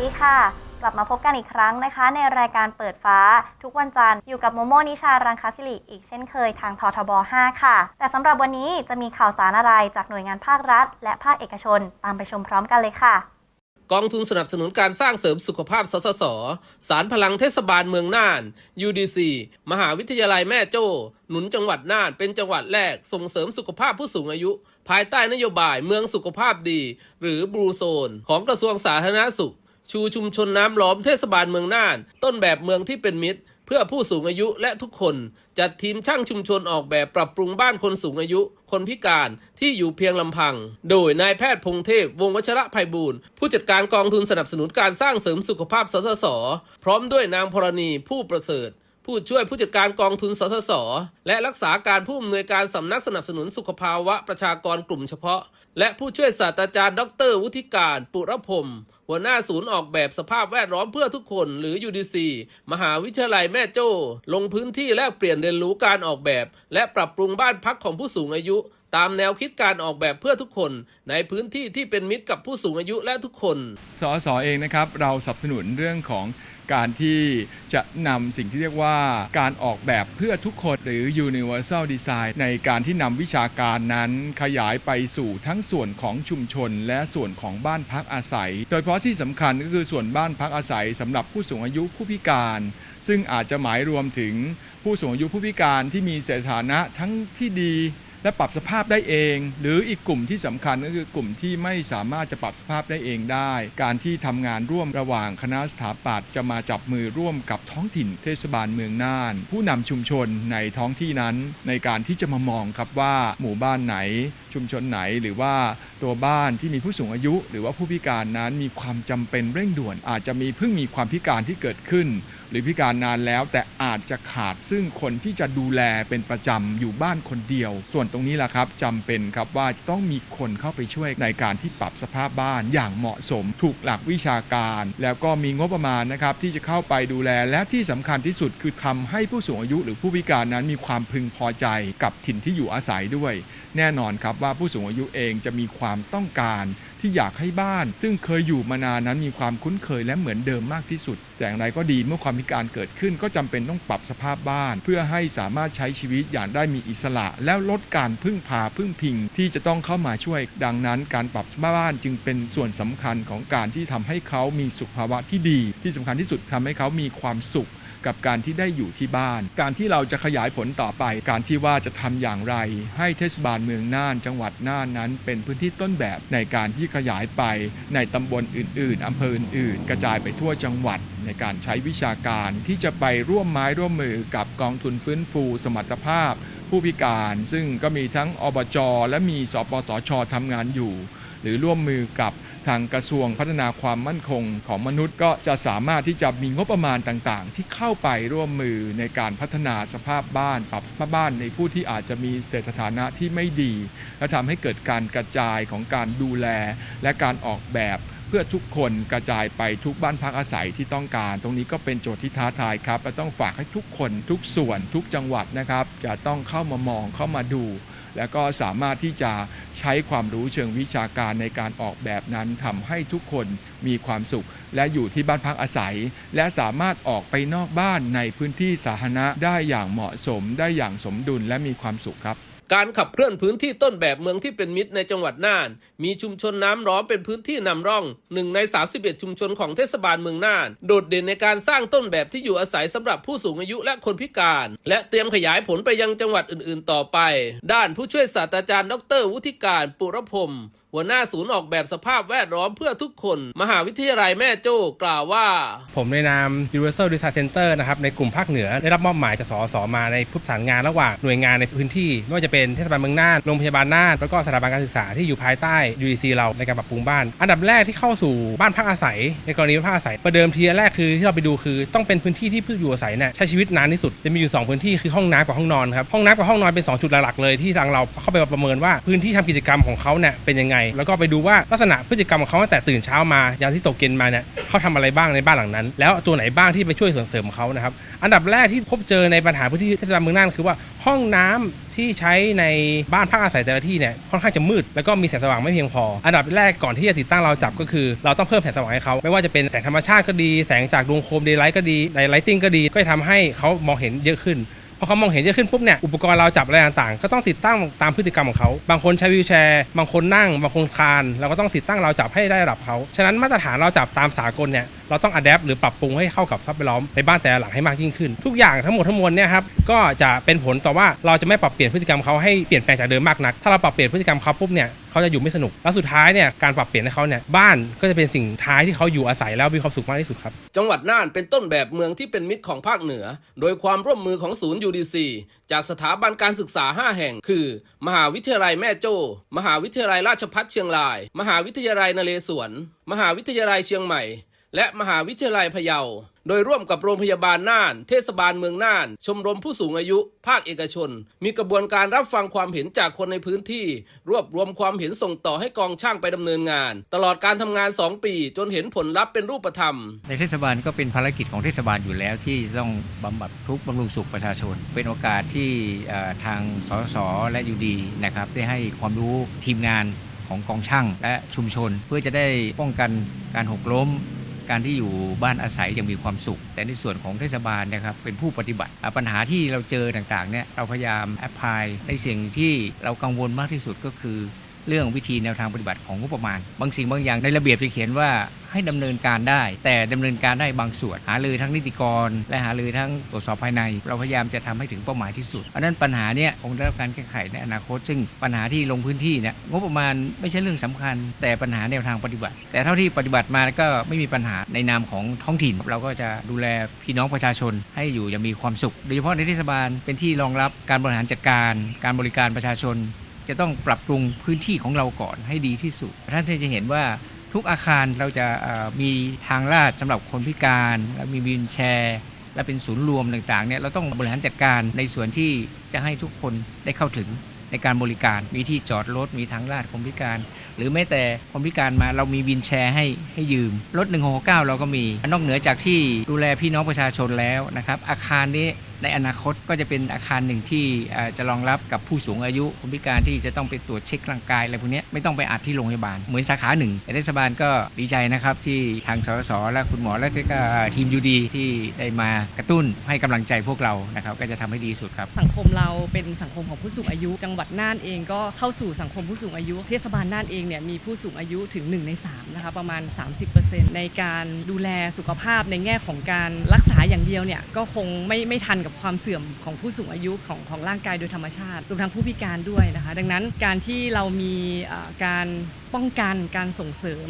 ดีค่ะ กลับมาพบกันอีกครั้งนะคะ ในรายการเปิดฟ้าทุกวันจันทร์อยู่กับโมโมนิชารังคาสิริอีกเช่นเคยทางททบ 5 ค่ะ แต่สำหรับวันนี้จะมีข่าวสารอะไรจากหน่วยงานภาครัฐ และภาคเอกชน ตามไปชมพร้อมกันเลยค่ะกองทุนสนับสนุนการสร้างเสริมสุขภาพ สสส สารพลังเทศบาลเมืองน่าน UDC มหาวิทยาลัยแม่โจ้ หนุนจังหวัดน่าน เป็นจังหวัดแรกส่งเสริมสุขภาพผู้สูงอายุ ภายใต้นโยบายเมืองสุขภาพดี หรือบลูโซนของกระทรวงสาธารณสุข ชูชุมชนน้ำล้อมเทศบาลเมืองน่าน ต้นแบบเมืองที่เป็นมิตร เพื่อผู้สูงอายุและทุกคน จัดทีมช่างชุมชนออกแบบปรับปรุงบ้านคนสูงอายุ คนพิการที่อยู่เพียงลำพัง โดยนายแพทย์พงเทพ วงศ์วัชระภัยบูรณ์ผู้จัดการกองทุนสนับสนุนการสร้างเสริมสุขภาพสสส พร้อมด้วยนางพรณีผู้ประเสริฐผู้ช่วยผู้จัดการกองทุนสสส และรักษาการผู้อำนวยการสำนักสนับสนุนสุขภาวะประชากรกลุ่มเฉพาะ และผู้ช่วยศาสตราจารย์ ดร วุฒิการ ปุรพรมหัวหน้าศูนย์ออกแบบสภาพแวดล้อมเพื่อทุกคนหรือ UDC มหาวิทยาลัยแม่โจ้ ลงพื้นที่แลกเปลี่ยนเรียนรู้การออกแบบ และปรับปรุงบ้านพักของผู้สูงอายุ ตามแนวคิดการออกแบบเพื่อทุกคน ในพื้นที่ที่เป็นมิตรกับผู้สูงอายุและทุกคน สอสอเองนะครับ เราสนับสนุนเรื่องของ การที่จะนำสิ่งที่เรียกว่าการออกแบบเพื่อทุกคนหรือ universal design ในการที่นำวิชาการนั้นขยายไปสู่ทั้งส่วนของชุมชน และส่วนของบ้านพักอาศัย โดยเฉพาะที่สำคัญก็คือส่วนบ้านพักอาศัยสำหรับผู้สูงอายุผู้พิการ ซึ่งอาจจะหมายรวมถึงผู้สูงอายุผู้พิการที่มีสถานะทั้งที่ดี และปรับสภาพได้เอง หรืออีกกลุ่มที่สำคัญก็คือกลุ่มที่ไม่สามารถจะปรับสภาพได้เองได้ การที่ทำงานร่วมระหว่างคณะสถาปัตย์จะมาจับมือร่วมกับท้องถิ่นเทศบาลเมืองน่าน ผู้นำชุมชนในท้องที่นั้น ในการที่จะมามองครับว่าหมู่บ้านไหน ชุมชนไหนหรือว่าตัวบ้านที่มีผู้สูงอายุ หรือว่าผู้พิการนั้นมีความจำเป็นเร่งด่วน อาจจะมีเพิ่งมีความพิการที่เกิดขึ้น หรือพิการนานแล้ว แต่อาจจะขาดซึ่งคนที่จะดูแลเป็นประจำอยู่บ้านคนเดียว ส่วนตรงนี้แหละครับจำเป็นครับว่าจะต้องมีคนเข้าไปช่วยในการที่ปรับสภาพบ้านอย่างเหมาะสม ถูกหลักวิชาการ แล้วก็มีงบประมาณนะครับที่จะเข้าไปดูแลและที่สำคัญที่สุดคือทำให้ผู้สูงอายุหรือผู้พิการนั้นมีความพึงพอใจกับถิ่นที่อยู่อาศัยด้วย แน่นอนครับว่าผู้สูงอายุเองจะมีความต้องการ ที่อยากให้บ้าน ซึ่งเคยอยู่มานานนั้นมีความคุ้นเคยและเหมือนเดิมมากที่สุด แต่อย่างไรก็ดีเมื่อความพิการเกิดขึ้นก็จำเป็นต้องปรับสภาพบ้าน เพื่อให้สามารถใช้ชีวิตอย่างได้มีอิสระ แล้วลดการพึ่งพาพึ่งพิง ที่จะต้องเข้ามาช่วย ดังนั้น การปรับสภาพบ้านจึงเป็นส่วนสำคัญของการที่ทำให้เขามีสุขภาวะที่ดี ที่สำคัญที่สุดทำให้เขามีความสุข กับการที่ได้อยู่ที่บ้าน การที่เราจะขยายผลต่อไป การที่ว่าจะทำอย่างไร ให้เทศบาลเมืองน่าน จังหวัดน่านนั้น เป็นพื้นที่ต้นแบบในการที่ขยายไปในตำบลอื่น ๆอำเภออื่น ๆ กระจายไปทั่วจังหวัด ในการใช้วิชาการที่จะไปร่วมไม้ร่วมมือกับกองทุนฟื้นฟูสมรรถภาพ ผู้พิการ ซึ่งก็มีทั้งอบจ และมีสปสชทำงานอยู่ หรือร่วมมือกับทางกระทรวงพัฒนาความมั่นคงของมนุษย์ก็จะสามารถที่จะมีงบประมาณต่างๆ ที่เข้าไปร่วมมือในการพัฒนาสภาพบ้าน ปรับสภาพบ้านในผู้ที่อาจจะมีเศรษฐฐานะที่ไม่ดี และทำให้เกิดการกระจายของการดูแล และการออกแบบเพื่อทุกคนกระจายไปทุกบ้านพักอาศัยที่ต้องการ ตรงนี้ก็เป็นโจทย์ที่ท้าทายครับและต้องฝากให้ทุกคนทุกส่วนทุกจังหวัดนะครับ จะต้องเข้ามามองเข้ามาดู แล้วก็สามารถที่จะใช้ความรู้เชิงวิชาการในการออกแบบนั้นทำให้ทุกคนมีความสุข และอยู่ที่บ้านพักอาศัย และสามารถออกไปนอกบ้านในพื้นที่สาธารณะได้อย่างเหมาะสม ได้อย่างสมดุลและมีความสุขครับ การขับเคลื่อนพื้นที่ต้นแบบเมืองที่เป็นมิตรในจังหวัดน่าน มีชุมชนน้ำร้อนเป็นพื้นที่นำร่องหนึ่งใน 31 ชุมชนของเทศบาลเมืองน่าน โดดเด่นในการสร้างต้นแบบที่อยู่อาศัยสำหรับผู้สูงอายุและคนพิการ และเตรียมขยายผลไปยังจังหวัดอื่น ๆ ต่อไป ด้านผู้ช่วยศาสตราจารย์ ดร วุฒิการ ปุรพรม หัวหน้าศูนย์ออกแบบสภาพแวดล้อมเพื่อทุกคน มหาวิทยาลัยแม่โจ้กล่าวว่า ผมในนาม Universal Design Center นะครับในกลุ่มภาคเหนือได้รับมอบหมายจากสสมาในผู้ประสานงานระหว่างหน่วยงานในพื้นที่ ไม่ว่าจะเป็นเทศบาลเมืองน่านโรงพยาบาลน่านแล้วก็สถาบันการศึกษาที่อยู่ภายใต้ UDC เราในการปรับปรุงบ้าน อันดับแรกที่เข้าสู่บ้านพักอาศัย ในกรณีพักอาศัยประเดิมทีแรกคือที่เราไปดูคือ ต้องเป็นพื้นที่ที่ผู้อยู่อาศัยเนี่ยใช้ชีวิตนานที่สุดจะมีอยู่สองพื้นที่คือห้องน้ำกับห้องนอนครับห้องน้ำกับห้องนอนเป็นสองจุดหลักๆเลยที่ทางเราเข้าไปประเมินว่าพื้นที่ทำกิจกรรมของเขาเนี่ยเป็นยังไงแล้วก็ไปดูว่าลักษณะพฤติกรรมของเขาตั้งแต่ตื่นเช้ามายามที่ตกเย็นมาเนี่ยเขาทำอะไรบ้างในบ้านหลังนั้น แล้วตัวไหนบ้างที่ไปช่วยส่งเสริมเขานะครับอันดับแรกที่พบเจอในปัญหาพื้นที่เทศบาลเมืองน่านคือว่าห้องน้ำที่ใช้ในบ้านพักอาศัยแต่ละที่เนี่ยค่อนข้างจะมืด แล้วก็มีแสงสว่างไม่เพียงพอ อันดับแรกก่อนที่จะติดตั้งเราจับก็คือ เราต้องเพิ่มแสงสว่างให้เขาไม่ว่าจะเป็นแสงธรรมชาติก็ดี แสงจากดวงโคมเดย์ไลท์ก็ดีไดไลติ้งก็ดี ก็จะทำให้เขามองเห็นเยอะขึ้น พอเขามองเห็นเยอะขึ้นปุ๊บเนี่ยอุปกรณ์เราจับอะไรต่างๆ ก็ต้องติดตั้งตามพฤติกรรมของเขาบางคนใช้วีลแชร์ บางคนนั่ง บางคนคานเราก็ต้องติดตั้งเราจับให้ได้ระดับเขาฉะนั้นมาตรฐานเราจับตามสากลเนี่ยเราต้องอัดแอปหรือปรับปรุงให้เข้ากับทรัพย์แวดล้อมในบ้านแต่ละหลังให้มากยิ่งขึ้น ทุกอย่างทั้งหมดทั้งมวลเนี่ยครับก็จะเป็นผลต่อว่าเราจะไม่ปรับเปลี่ยนพฤติกรรมเขาให้เปลี่ยนแปลงจากเดิมมากนัก ถ้าเราปรับเปลี่ยนพฤติกรรมเขาปุ๊บเนี่ยเขาจะอยู่ไม่สนุก แล้วสุดท้ายเนี่ยการปรับเปลี่ยนให้เขาเนี่ยบ้านก็จะเป็นสิ่งท้ายที่เขาอยู่อาศัยแล้วมีความสุขมากที่สุดครับ จังหวัดน่านเป็นต้นแบบเมืองที่เป็นมิตรของภาคเหนือ โดยความร่วมมือของศูนย์ UDC จากสถาบันการศึกษา 5 แห่ง คือ มหาวิทยาลัยแม่โจ้ มหาวิทยาลัยราชภัฏเชียงราย มหาวิทยาลัยนเรศวร มหาวิทยาลัยเชียงใหม่ และมหาวิทยาลัยพะเยา โดยร่วมกับโรงพยาบาลน่าน เทศบาลเมืองน่าน ชมรมผู้สูงอายุ ภาคเอกชน มีกระบวนการรับฟังความเห็นจากคนในพื้นที่ รวบรวมความเห็นส่งต่อให้กองช่างไปดำเนินงาน ตลอดการทำงาน 2 ปี จนเห็นผลลัพธ์เป็นรูปธรรม ในเทศบาลก็เป็นภารกิจของเทศบาลอยู่แล้วที่ต้องบำบัดทุกข์บำรุงสุขประชาชน เป็นโอกาสที่ทางสสและยูดีนะครับได้ให้ความรู้ทีมงานของกองช่างและชุมชน เพื่อจะได้ป้องกันการหกล้ม การที่อยู่บ้านอาศัยยังมีความสุข แต่ในส่วนของเทศบาลนะครับเป็นผู้ปฏิบัติ ปัญหาที่เราเจอต่างๆเนี่ยเราพยายามแอพพลายในสิ่งที่เรากังวลมากที่สุดก็คือ เรื่องวิธีแนวทางปฏิบัติของงบประมาณ บางสิ่งบางอย่างในระเบียบจะเขียนว่าให้ดำเนินการได้ แต่ดำเนินการได้บางส่วน หาลือทั้งนิติกร และหาลือทั้งตรวจสอบภายใน เราพยายามจะทำให้ถึงเป้าหมายที่สุดเพราะฉะนั้นปัญหาเนี้ยคงได้รับการแก้ไขในอนาคต ซึ่งปัญหาที่ลงพื้นที่เนี่ยงบประมาณไม่ใช่เรื่องสำคัญ แต่ปัญหาแนวทางปฏิบัติ แต่เท่าที่ปฏิบัติมาก็ไม่มีปัญหาในนามของท้องถิ่น เราก็จะดูแลพี่น้องประชาชนให้อยู่อย่างมีความสุข โดยเฉพาะในเทศบาลเป็นที่รองรับการบริหารจัดการ การบริการประชาชน จะต้องปรับปรุงพื้นที่ของเราก่อนให้ดีที่สุด ท่านจะเห็นว่าทุกอาคารเราจะมีทางลาดสำหรับคนพิการและมีวีลแชร์ และเป็นศูนย์รวมต่างๆเนี่ยเราต้องบริหารจัดการในส่วนที่จะให้ทุกคนได้เข้าถึงในการบริการมีที่จอดรถมีทางลาดคนพิการ หรือแม้แต่คนพิการมาเรามีวินแชร์ให้ให้ยืมรถ169เราก็มี นอกเหนือจากที่ดูแลพี่น้องประชาชนแล้วนะครับ อาคารนี้ ในอนาคตก็จะเป็นอาคารหนึ่งที่จะรองรับกับผู้สูงอายุคนพิการที่จะต้องไปตรวจเช็คร่างกายอะไรพวกนี้ไม่ต้องไปอัดที่โรงพยาบาลเหมือนสาขาหนึ่งเทศบาลก็ดีใจนะครับที่ทางสสและคุณหมอและก็ทีมยูดีที่ได้มากระตุ้นให้กำลังใจพวกเรานะครับก็จะทำให้ดีสุดครับ สังคมเราเป็นสังคมของผู้สูงอายุ จังหวัดน่านเองก็เข้าสู่สังคมผู้สูงอายุ เทศบาลน่านเองเนี่ยมีผู้สูงอายุถึง 1 ใน3นะคะประมาณ 30%ในการดูแลสุขภาพในแง่ของการรักษาอย่างเดียวเนี่ยก็คงไม่ไม่ทันกับความเสื่อมของผู้สูงอายุของของร่างกายโดยธรรมชาติรวมทั้งผู้พิการด้วยนะคะ ดังนั้นการที่เรามีการป้องกันการส่งเสริม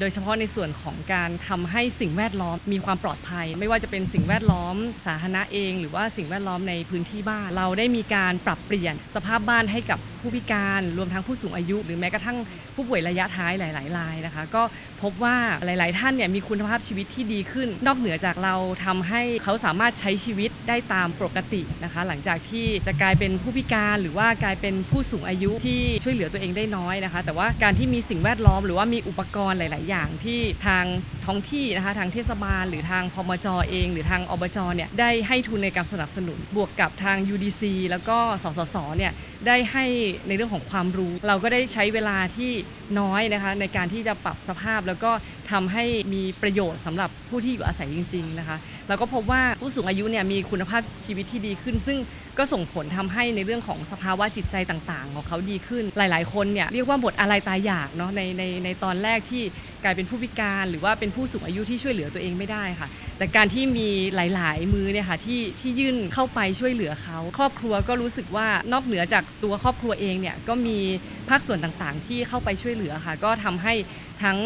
โดยเฉพาะในส่วนของการทำให้สิ่งแวดล้อมมีความปลอดภัย ไม่ว่าจะเป็นสิ่งแวดล้อมสาธารณะเอง หรือว่าสิ่งแวดล้อมในพื้นที่บ้าน เราได้มีการปรับเปลี่ยนสภาพบ้านให้กับ ผู้พิการรวมทั้งผู้สูงอายุ หรือแม้กระทั่งผู้ป่วยระยะท้ายหลาย ๆ รายนะคะ ก็พบว่าหลาย ๆ ท่านเนี่ยมีคุณภาพชีวิตที่ดีขึ้น นอกเหนือจากเราทำให้เขาสามารถใช้ชีวิตได้ตามปกตินะคะ หลังจากที่จะกลายเป็นผู้พิการหรือว่ากลายเป็นผู้สูงอายุที่ช่วยเหลือตัวเองได้น้อยนะคะ แต่ว่าการที่มีสิ่งแวดล้อม หรือว่ามีอุปกรณ์หลาย ๆ อย่างที่ทางท้องที่นะคะทางเทศบาล หรือทางพมจเอง หรือทางอบจเนี่ยได้ให้ทุนในการสนับสนุนบวกกับทาง UDC แล้วก็สสสเนี่ยได้ให้ในเรื่องของความรู้ เราก็ได้ใช้เวลาที่น้อยนะคะในการที่จะปรับสภาพแล้วก็ ทำให้มีประโยชน์สำหรับผู้ที่อยู่อาศัยจริง ๆนะคะ แล้วก็พบว่าผู้สูงอายุเนี่ยมีคุณภาพชีวิตที่ดีขึ้น ซึ่งก็ส่งผลทำให้ในเรื่องของสภาวะจิตใจต่างๆ ของเขาดีขึ้น หลาย ๆ คนเนี่ยเรียกว่าหมดอะไรตายอยากเนาะในในในตอนแรกที่กลายเป็นผู้พิการ หรือว่าเป็นผู้สูงอายุที่ช่วยเหลือตัวเองไม่ได้ค่ะ แต่การที่มีหลาย ๆ มือเนี่ยค่ะที่ที่ยื่นเข้าไปช่วยเหลือเขา ครอบครัวก็รู้สึกว่านอกเหนือจากตัวครอบครัวเองเนี่ยก็มีภาคส่วนต่างๆ ที่เข้าไปช่วยเหลือค่ะ ก็ทำให้ทั้ง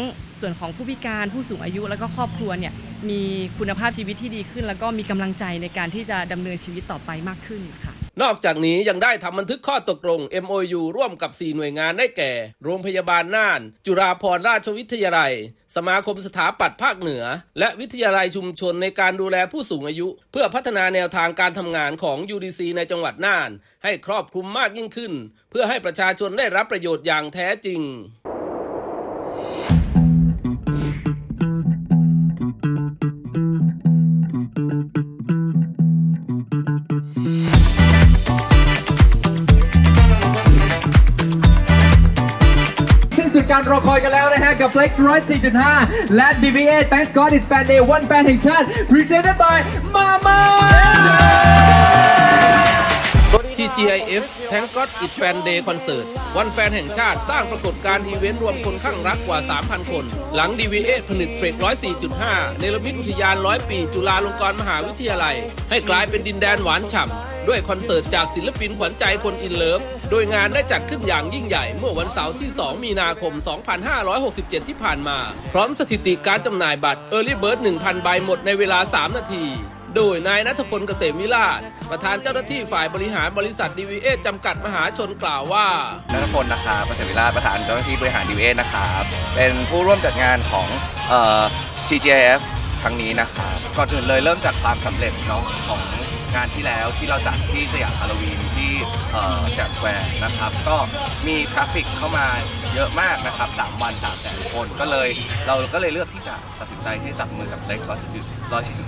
ส่วนของผู้พิการผู้สูงอายุ แล้วก็ครอบครัวเนี่ยมีคุณภาพชีวิตที่ดีขึ้น แล้วก็มีกำลังใจในการที่จะดำเนินชีวิตต่อไปมากขึ้นค่ะนอกจากนี้ยังได้ทำบันทึกข้อตกลง MOU ร่วมกับ 4 หน่วยงานได้แก่ โรงพยาบาลน่าน จุฬาภรณราชวิทยาลัย สมาคมสถาปัตย์ภาคเหนือ และวิทยาลัยชุมชนในการดูแลผู้สูงอายุ เพื่อพัฒนาแนวทางการทำงานของ UDC ในจังหวัดน่าน ให้ครอบคลุมมากยิ่งขึ้น เพื่อให้ประชาชนได้รับประโยชน์อย่างแท้จริง ดการรอคอยกันแล้วนะฮะ กับ Flex 104.5 และ DVA Thanks God It's Fan Day วันแฟนแห่งชาติ Presented by Mama TGIF Thank God It Fan Day Concert วันแฟนแห่งชาติสร้างปรากฏการณ์อีเวนต์รวมคนข้างรักกว่า 3,000 คน หลัง DVA ผลิตเทรด104.5 เนรมิตอุทยานร้อยปี จุฬาลงกรณ์มหาวิทยาลัย ให้กลายเป็นดินแดนหวานฉ่ำ ด้วยคอนเสิร์ตจากศิลปินขวัญใจคนอินเลิฟ โดยงานได้จัดขึ้นอย่างยิ่งใหญ่เมื่อวันเสาร์ที่ 2 มีนาคม 2567 ที่ผ่านมา พร้อมสถิติการจำหน่ายบัตร Early Bird 1,000 ใบหมดในเวลา 3 นาที โดยนายนัทพลเกษมวิราชประธานเจ้าหน้าที่ฝ่ายบริหารบริษัท DVA จำกัดมหาชนกล่าวว่านัทพลนะครับประเสริฐวิราชประธานเจ้าหน้าที่บริหารดีเอนะครับเป็นผู้ร่วมจัดงานของเอ่อ TGIF ครั้งนี้นะครับก่อนอื่นเลยเริ่มจากความสำเร็จเนาะของ งานที่แล้วที่เราจัดที่สยามฮาโลวีนที่แจมสแควร์นะครับ ก็มีทราฟฟิกเข้ามาเยอะมากนะครับ3วัน3แสนคนก็เลยเราก็เลยเลือกที่จะตัดสินใจที่จะจับมือกับเล็ก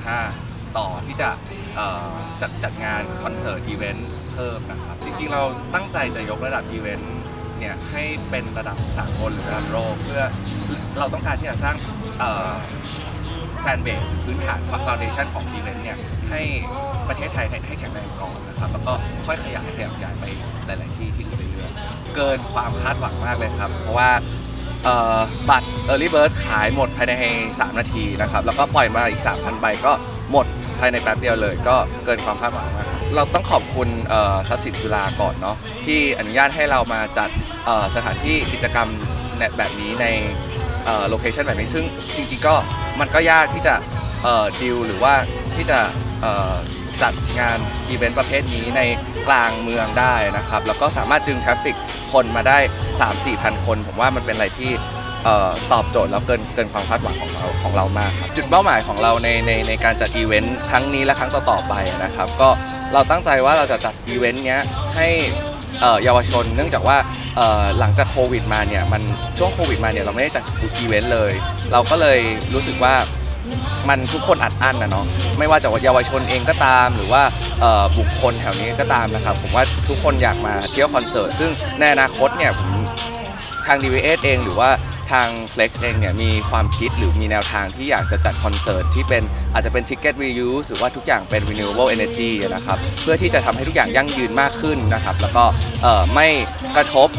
140.5ต่อที่จะเอ่อจัดจัดงานคอนเสิร์ตอีเวนต์เพิ่มนะครับ จริงๆเราตั้งใจจะยกระดับอีเวนต์เนี่ยให้เป็นระดับสากลหรือระดับโลกเพื่อเราต้องการที่จะสร้าง แฟนเบสพื้นฐานฟาวเดชันของอีเวนต์เนี่ยให้ประเทศไทยให้ให้แข็งแรงก่อนนะครับแล้วก็ค่อยขยายขยับขยายไปหลาย ๆ ที่ที่เหลือเรื่อยๆเกินความคาดหวังมากเลยครับ เพราะว่าบัตร Early Bird ขายหมดภายใน 3 นาทีนะครับ แล้วก็ปล่อยมาอีก 3,000 ใบก็หมดภายในแป๊บเดียวเลย ก็เกินความคาดหวังมาก เราต้องขอบคุณทรัพย์สินจุฬาก่อนเนาะที่อนุญาตให้เรามาจัดสถานที่กิจกรรมแบบนี้ในโลเคชันแบบนี้ซึ่งจริงๆก็ มันก็ยากที่จะดิวหรือว่าที่จะเอ่อจัดงานอีเวนต์ประเภทนี้ในกลางเมืองได้นะครับ แล้วก็สามารถดึงทราฟฟิกคนมาได้ 3-4พันคน ผมว่ามันเป็นอะไรที่เอ่อตอบโจทย์แล้วเกินเกินความคาดหวังของเราของเรามากครับจุดเป้าหมายของเราในในในการจัดอีเวนต์ครั้งนี้และครั้งต่อๆไปนะครับ ก็เราตั้งใจว่าเราจะจัดอีเวนต์เนี้ยให้ เอ่อเยาวชน เนื่องจากว่าเอ่อหลังจากโควิดมาเนี่ยมันช่วงโควิดมาเนี่ยเราไม่ได้จัดอีเวนต์เลย เราก็เลยรู้สึกว่ามันทุกคนอัดอั้นนะเนาะไม่ว่าจะเยาวชนเองก็ตาม หรือว่าเอ่อบุคคลแถวนี้ก็ตามนะครับ ผมว่าทุกคนอยากมาเที่ยวคอนเสิร์ตซึ่งในอนาคตเนี่ยผมทาง DVS เองหรือว่า ทาง Flex เองเนี่ยมีความคิดหรือมีแนวทางที่อยากจะจัดคอนเสิร์ตที่เป็นอาจจะเป็น Ticket Reuse หรือว่าทุกอย่างเป็น Renewable Energy นะครับเพื่อที่จะทำให้ทุกอย่างยั่งยืนมากขึ้นนะครับแล้วก็ไม่กระทบ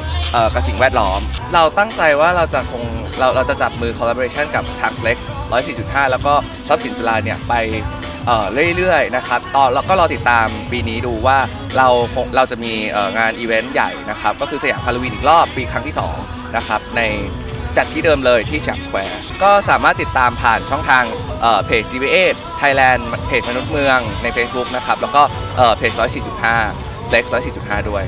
กับสิ่งแวดล้อม เราตั้งใจว่าเราจะคงเราเราจะจับมือ collaboration กับทาง Flex 104.5 แล้วก็ทรัพย์สินจุฬาเนี่ยไปเเรื่อยๆนะครับต่อแล้วก็รอติดตามปีนี้ดูว่าเราเราจะมีงานอีเวนต์ใหญ่นะครับ ก็คือสยามฮาโลวีนอีกรอบปีครั้งที่2นะครับใน จัดที่เดิมเลยที่สยามสแควร์ก็สามารถติดตามผ่านช่องทางเอ่อเพจ DVA Thailand เพจมนุษย์เมืองใน Facebook นะครับ แล้วก็เพจ104.5 Flex 104.5 ด้วย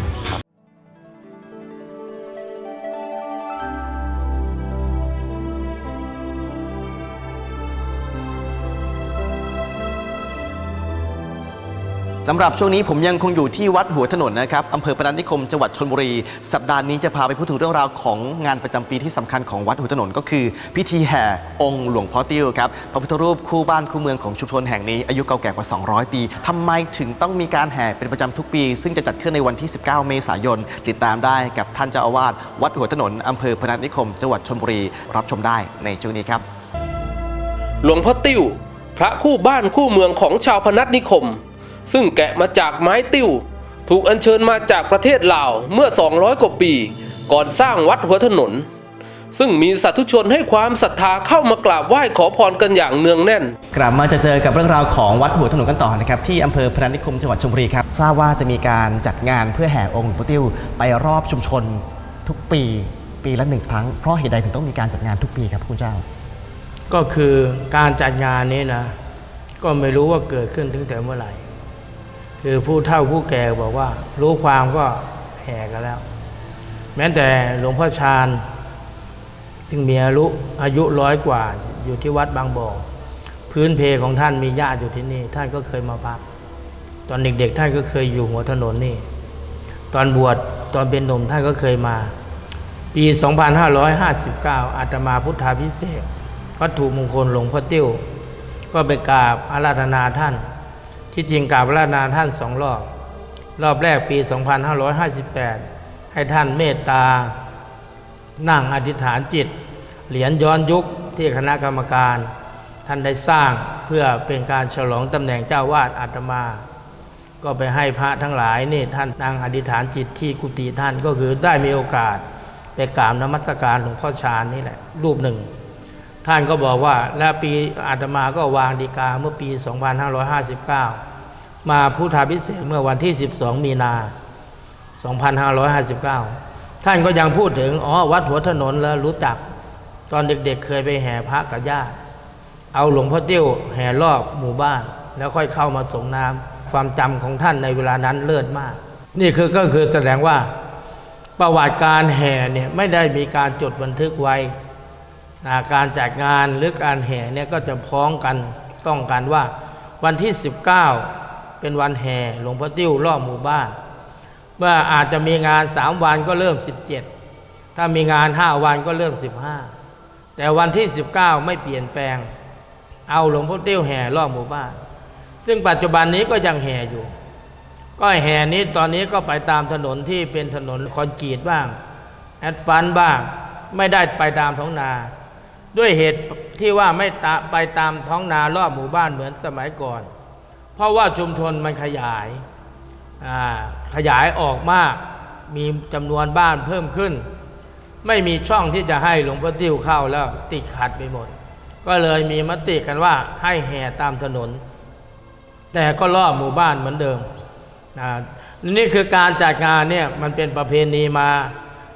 สำหรับช่วงนี้ผมยังคงอยู่ที่วัดหัวถนนนะครับอำเภอพนัสนิคมจังหวัดชลบุรี สัปดาห์นี้จะพาไปพูดถึงเรื่องราวของงานประจำปีที่สำคัญของวัดหัวถนนก็คือ พิธีแห่องค์หลวงพ่อติ้วครับพระพุทธรูปคู่บ้านคู่เมืองของชุมชนแห่งนี้อายุเก่าแก่กว่า 200 ปีทำไมถึงต้องมีการแห่เป็นประจำทุกปี ซึ่งจะจัดขึ้นในวันที่ 19 เมษายน ติดตามได้กับท่านเจ้าอาวาสวัดหัวถนนอำเภอพนัสนิคมจังหวัดชลบุรี รับชมได้ในช่วงนี้ครับ หลวงพ่อติ้ว พระคู่บ้านคู่เมืองของชาวพนัสนิคม ซึ่งแกะมาจากไม้ติ้ว ถูกอัญเชิญมาจากประเทศลาวเมื่อ 200 กว่าปี ก่อนสร้างวัดหัวถนน ซึ่งมีสาธุชนให้ความศรัทธาเข้ามากราบไหว้ขอพรกันอย่างเนืองแน่น กลับมาจะเจอกับเรื่องราวของวัดหัวถนนกันต่อนะครับที่อำเภอพนัสนิคมจังหวัดชลบุรีครับทราบว่าจะมีการจัดงานเพื่อแห่องค์หลวงพ่อติ้วไปรอบชุมชนทุกปีปีละหนึ่งครั้งเพราะเหตุใดถึงต้องมีการจัดงานทุกปีครับคุณเจ้า ก็คือการจัดงานนี้นะ ก็ไม่รู้ว่าเกิดขึ้นตั้งแต่เมื่อไหร่ คือผู้เฒ่าผู้แก่บอกว่า รู้ความก็แห่กันแล้ว แม้แต่หลวงพ่อชาญถึงมีอายุอายุร้อยกว่าอยู่ที่วัดบางบ่อพื้นเพของท่านมีญาติอยู่ที่นี่ ท่านก็เคยมาพัก ตอนเด็กๆ ท่านก็เคยอยู่หัวถนนนี่ ตอนบวชตอนเป็นหนุ่มท่านก็เคยมา ปี 2559 อาตมาพุทธาพิเศษวัตถุมงคลหลวงพ่อติ้ว ก็ไปกราบอาราธนาท่าน ที่จริงกราบรานาท่านสองรอบ รอบแรกปี 2558 ให้ท่านเมตตา นั่งอธิษฐานจิต เหรียญย้อนยุคที่คณะกรรมการ ท่านได้สร้างเพื่อเป็นการฉลองตำแหน่งเจ้าวาดอาตมา ก็ไปให้พระทั้งหลายนี่ท่านนั่งอธิษฐานจิตที่กุฏิท่านก็คือได้มีโอกาส ไปกราบนมัสการหลวงพ่อชาญนี่แหละรูปหนึ่ง ท่านก็บอกว่าและปีอาตมาก็วางดีกาเมื่อปี 2559 มาพุทธาพิเศษเมื่อวันที่ 12 มีนา 2559 ท่านก็ยังพูดถึง อ๋อ วัดหัวถนนแล้วรู้จัก ตอนเด็กๆเคยไปแห่พระกับญาติเอาหลวงพ่อเตี้ยวแห่รอบหมู่บ้าน แล้วค่อยเข้ามาสงน้ำความจำของท่านในเวลานั้นเลิศมาก นี่คือก็คือแสดงว่าประวัติการแห่เนี่ยไม่ได้มีการจดบันทึกไว้ การจัดงานหรือการแห่เนี่ยก็จะพ้องกันต้องกันว่า วันที่ 19 เป็นวันแห่หลวงพ่อติ้วรอบหมู่บ้าน เมื่ออาจจะมีงาน 3 วันก็เริ่ม 17 ถ้ามีงาน 5 วันก็เริ่ม 15 แต่วันที่ 19 ไม่เปลี่ยนแปลง เอาหลวงพ่อติ้วแห่รอบหมู่บ้าน ซึ่งปัจจุบันนี้ก็ยังแห่อยู่ ก็แห่นี้ตอนนี้ก็ไปตามถนนที่เป็นถนนคอนกรีตบ้างแอดฟันบ้าง ไม่ได้ไปตามท้องนา ด้วยเหตุที่ว่าไม่ไปตามท้องนารอบหมู่บ้านเหมือนสมัยก่อน เพราะว่าชุมชนมันขยายขยายออกมาก มีจำนวนบ้านเพิ่มขึ้น ไม่มีช่องที่จะให้หลวงพ่อติ้วเข้าแล้วติดขัดไปหมด ก็เลยมีมติกันว่าให้แห่ตามถนน แต่ก็รอบหมู่บ้านเหมือนเดิมนี่คือการจัดงานเนี่ยมันเป็นประเพณีมา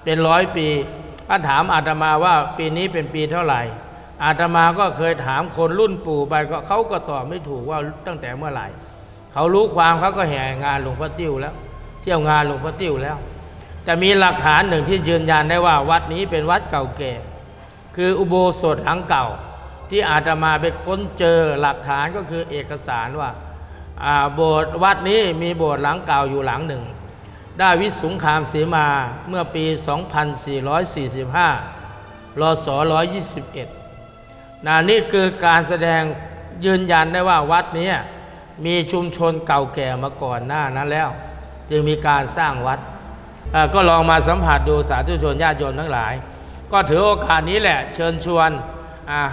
เป็นร้อยปี ถ้าถามอาตมาว่าปีนี้เป็นปีเท่าไหร่ อาตมาก็เคยถามคนรุ่นปู่ไปก็เขาก็ตอบไม่ถูกว่าตั้งแต่เมื่อไหร่ เขารู้ความเขาก็แห่งานหลวงพ่อติ้วแล้ว เที่ยวงานหลวงพ่อติ้วแล้ว แต่มีหลักฐานหนึ่งที่ยืนยันได้ว่าวัดนี้เป็นวัดเก่าแก่คืออุโบสถหลังเก่า ที่อาตมาไปค้นเจอหลักฐานก็คือเอกสารว่าอ่าโบสถ์วัดนี้มีโบสถ์หลังเก่าอยู่หลังหนึ่ง ได้วิสุงคามเสีมาเมื่อปี 2445รศ121นานี่คือการแสดงยืนยันได้ว่าวัดนี้มีชุมชนเก่าแก่มาก่อนหน้านั้นแล้ว จึงมีการสร้างวัด ก็ลองมาสัมผัสดูสาธุชนญาติโยมทั้งหลาย ก็ถือโอกาสนี้แหละเชิญชวน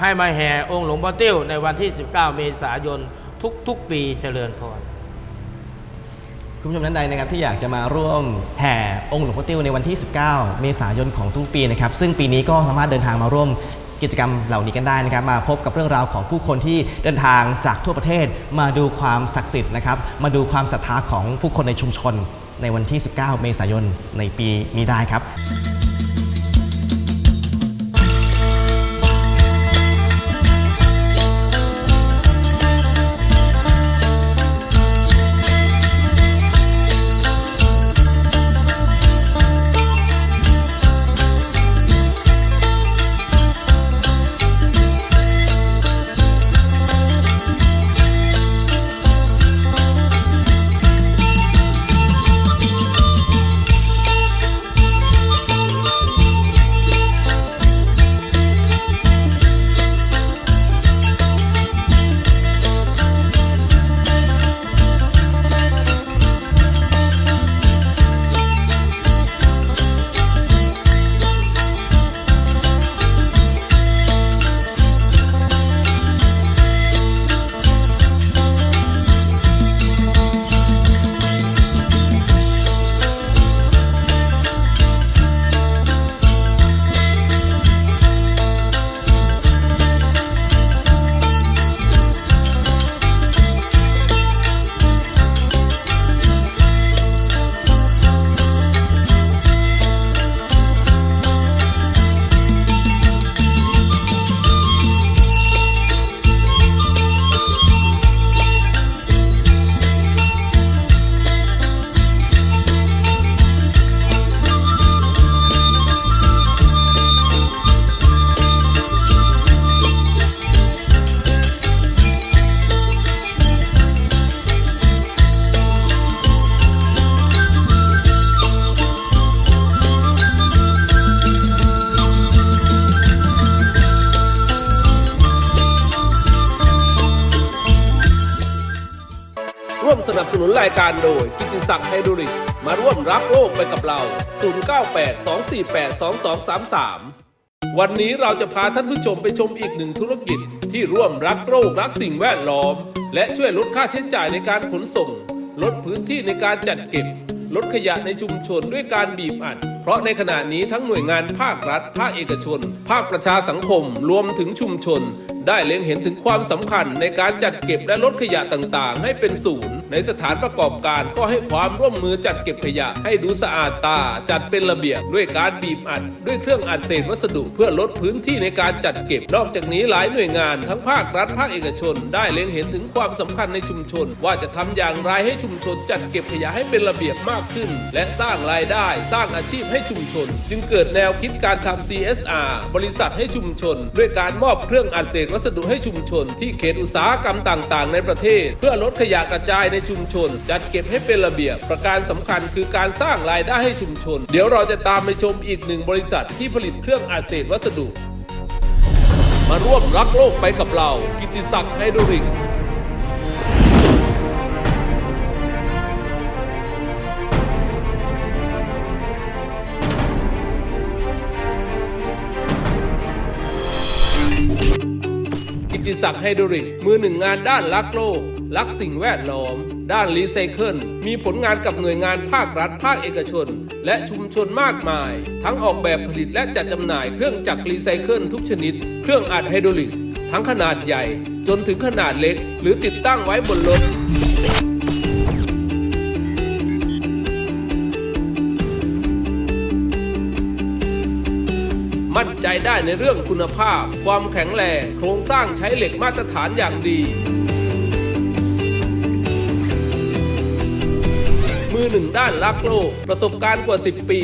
ให้มาแห่องค์หลวงพ่อติ้วในวันที่ 19 เมษายนทุกๆปีเจริญพร คุณผู้ชมท่านใดนะครับที่อยากจะมาร่วมแห่องค์หลวงพ่อติ้วในวันที่ 19 เมษายนของทุกปีนะครับซึ่งปีนี้ก็สามารถเดินทางมาร่วมกิจกรรมเหล่านี้กันได้นะครับ มาพบกับเรื่องราวของผู้คนที่เดินทางจากทั่วประเทศ มาดูความศักดิ์สิทธิ์นะครับ มาดูความศรัทธาของผู้คนในชุมชนในวันที่ 19 เมษายนในปีนี้ได้ครับ มสนับสนุนรายการโดย กิติศักดิ์ไฮดรลิก มาร่วมรักโลกไปกับเรา 0982482233 วันนี้เราจะพาท่านผู้ชมไปชมอีกหนึ่งธุรกิจ ที่ร่วมรักโลกรักสิ่งแวดล้อม และช่วยลดค่าใช้จ่ายในการขนส่ง ลดพื้นที่ในการจัดเก็บ ลดขยะในชุมชนด้วยการบีบอัด เพราะในขณะนี้ทั้งหน่วยงานภาครัฐ ภาคเอกชน ภาคประชาสังคม รวมถึงชุมชน ได้เล็งเห็นถึงความสำคัญในการจัดเก็บและลดขยะต่างๆ ให้เป็นศูนย์ ในสถานประกอบการก็ให้ความร่วมมือจัดเก็บขยะให้ดูสะอาดตา จัดเป็นระเบียบด้วยการบีบอัด ด้วยเครื่องอัดเศษวัสดุเพื่อลดพื้นที่ในการจัดเก็บ นอกจากนี้หลายหน่วยงานทั้งภาครัฐ ภาคเอกชน ได้เล็งเห็นถึงความสำคัญในชุมชน ว่าจะทำอย่างไรให้ชุมชนจัดเก็บขยะให้เป็นระเบียบมากขึ้น และสร้างรายได้ สร้างอาชีพให้ชุมชน จึงเกิดแนวคิดการทำ CSR บริษัทให้ชุมชน ด้วยการมอบเครื่องอัดเศษวัสดุให้ชุมชน ที่เขตอุตสาหกรรมต่าง ๆ ในประเทศ เพื่อลดขยะกระจายในชุมชน จัดเก็บให้เป็นระเบียบ ประการสำคัญคือการสร้างรายได้ให้ชุมชน เดี๋ยวเราจะตามไปชมอีกหนึ่งบริษัทที่ผลิตเครื่องอัดเศษวัสดุ มาร่วมรักโลกไปกับเรา กิติศักดิ์ไฮโดรลิก กิติศักดิ์ไฮดรลิก มือหนึ่งงานด้านรักโลก รักสิ่งแวดล้อม ด้านรีไซเคิล มีผลงานกับหน่วยงานภาครัฐ ภาคเอกชน และชุมชนมากมาย ทั้งออกแบบผลิตและจัดจำหน่ายเครื่องจักรรีไซเคิลทุกชนิด เครื่องอัดไฮดรอลิก ทั้งขนาดใหญ่ จนถึงขนาดเล็ก หรือติดตั้งไว้บนรถ มั่นใจได้ในเรื่องคุณภาพ ความแข็งแรง โครงสร้างใช้เหล็กมาตรฐานอย่างดี มือหนึ่งด้านรักโลก ประสบการณ์กว่า 10 ปี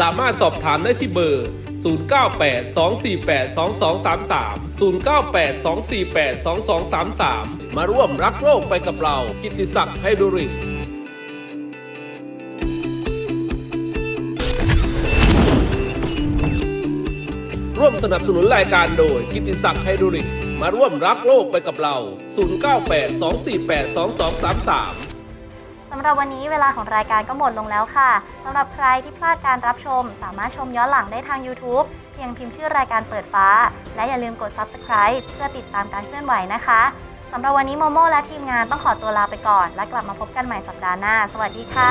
สามารถสอบถามได้ที่เบอร์ 0982482233 0982482233 มาร่วมรักโลกไปกับเรา กิติศักดิ์ไฮดริก วมสนับสนุนรายการโดย กิติศักดิ์ไฮดริก มาร่วมรักโลกไปกับเรา 0982482233สำหรับวันนี้เวลาของรายการก็หมดลงแล้วค่ะ สำหรับใครที่พลาดการรับชม สามารถชมย้อนหลังได้ทาง YouTube เพียงพิมพ์ชื่อรายการเปิดฟ้า และอย่าลืมกด Subscribe เพื่อติดตามการเคลื่อนไหวนะคะ สำหรับวันนี้โมโมและทีมงานต้องขอตัวลาไปก่อน และกลับมาพบกันใหม่สัปดาห์หน้า สวัสดีค่ะ